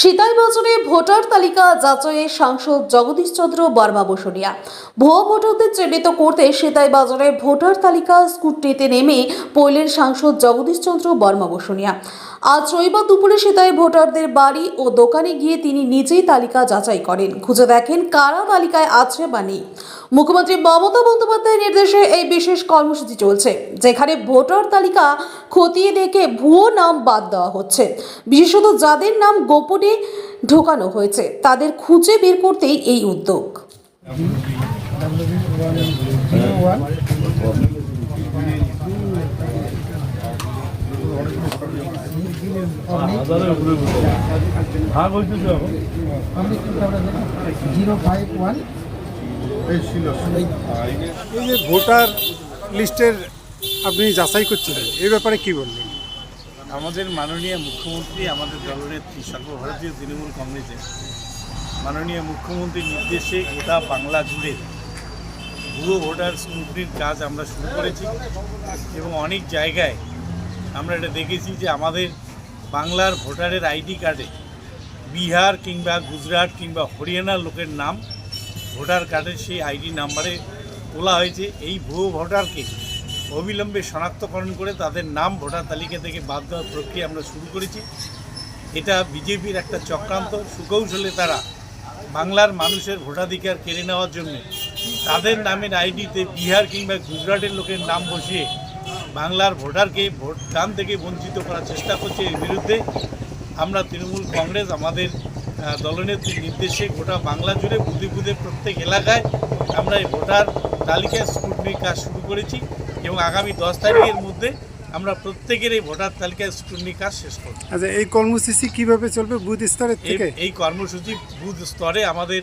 সিতাই বাজারে ভোটার তালিকা যাচাইয়ে সাংসদ জগদীশ চন্দ্র বর্মা বসুনিয়া। ভুয়ো ভোটারদের চিহ্নিত করতে সিতাই বাজারে ভোটার তালিকা স্কুটনিতে নেমে পড়লেন সাংসদ জগদীশ চন্দ্র বর্মা বসুনিয়া। আজ রবিবার দুপুরে সিতাই ভোটারদের বাড়ি ও দোকানে গিয়ে তিনি নিজেই তালিকা যাচাই করেন। খুঁজে দেখেন কারা তালিকায় আছে বা নেই। মুখ্যমন্ত্রী মমতা বন্দ্যোপাধ্যায়ের নির্দেশে এই বিশেষ কর্মসূচি চলছে, যেখানে ভোটার তালিকা খতিয়ে দেখে ভুয়ো নাম বাদ দেওয়া হচ্ছে। বিশেষত যাদের নাম গোপনে ঢোকানো হয়েছে, তাদের খুঁজে বের করতেই এই উদ্যোগ। ভোটার লিস্টের আপনি যাচাই করছিলেন এই ব্যাপারে কি বললেন? আমাদের মাননীয় মুখ্যমন্ত্রী আমাদের দলনেত্রী সর্বভারতীয় তৃণমূল কংগ্রেসের মাননীয় মুখ্যমন্ত্রীর নির্দেশে গোটা বাংলা জুড়ে ভুয়ো ভোটার স্ক্রুটিনির কাজ আমরা শুরু করেছি এবং অনেক জায়গায় আমরা এটা দেখেছি যে আমাদের বাংলার ভোটারের আইডি কার্ডে বিহার কিংবা গুজরাট কিংবা হরিয়ানার লোকের নাম ভোটার কার্ডের সেই আইডি নাম্বারে তোলা হয়েছে। এই ভুয়ো ভোটারকে অবিলম্বে শনাক্তকরণ করে তাদের নাম, ভোটার তালিকা থেকে বাদ দেওয়ার প্রক্রিয়া আমরা শুরু করেছি। এটা বিজেপির একটা চক্রান্ত। সুকৌশলে তারা বাংলার মানুষের ভোটাধিকার কেড়ে নেওয়ার জন্য তাদের নামের আইডিতে বিহার কিংবা গুজরাটের লোকের নাম বসিয়ে বাংলার ভোটারকে ভোট দান থেকে বঞ্চিত করার চেষ্টা করছে। এর বিরুদ্ধে আমরা তৃণমূল কংগ্রেস, আমাদের দলনেত্রীর নির্দেশে গোটা বাংলা জুড়ে বুধে বুধে প্রত্যেক এলাকায় আমরা এই ভোটার তালিকায় স্ক্রুটনির কাজ শুরু করেছি। এবং আগামী দশ তারিখের মধ্যে আমরা প্রত্যেকের এই ভোটার তালিকায় স্ক্রুটনির কাজ শেষ করব। আচ্ছা এই কর্মসূচি কীভাবে চলবে বুথ স্তরের এই থেকে? এই কর্মসূচি বুথ স্তরে আমাদের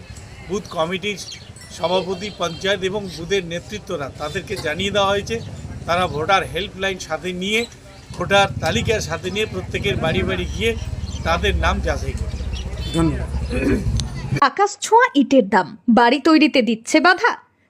বুথ কমিটির সভাপতি পঞ্চায়েত এবং বুথের নেতৃত্বরা তাদেরকে জানিয়ে দেওয়া হয়েছে। তারা ভোটার হেল্পলাইন সাথে নিয়ে ভোটার তালিকার সাথে নিয়ে প্রত্যেকের বাড়ি বাড়ি গিয়ে তাদের নাম যাচাই করবে। ধন্যবাদ। আকাশ ছোঁয়া ইটের দাম। বাড়ি তৈরিতে দিচ্ছে বাধা।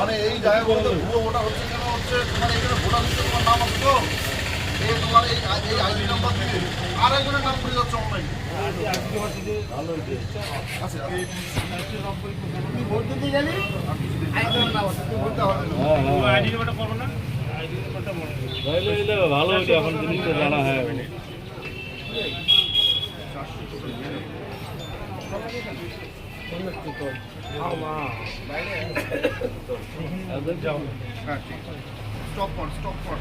মানে এই মধ্যে ভুয়ো ভোটার হচ্ছে কেন হচ্ছে? তোমার এখানে ভোটার লিস্টে তোমার নাম আছে তো? এই তোমার এই এই আইডি নাম্বার দিয়ে আর একজনের নাম পড়ে যাচ্ছে অনলাইনে আচ্ছা আছে তুমি না। ভালো হইলে এখন জিনিসটা জানা হয় হ্যাঁ ঠিক আছে স্টপ কর স্টপ কর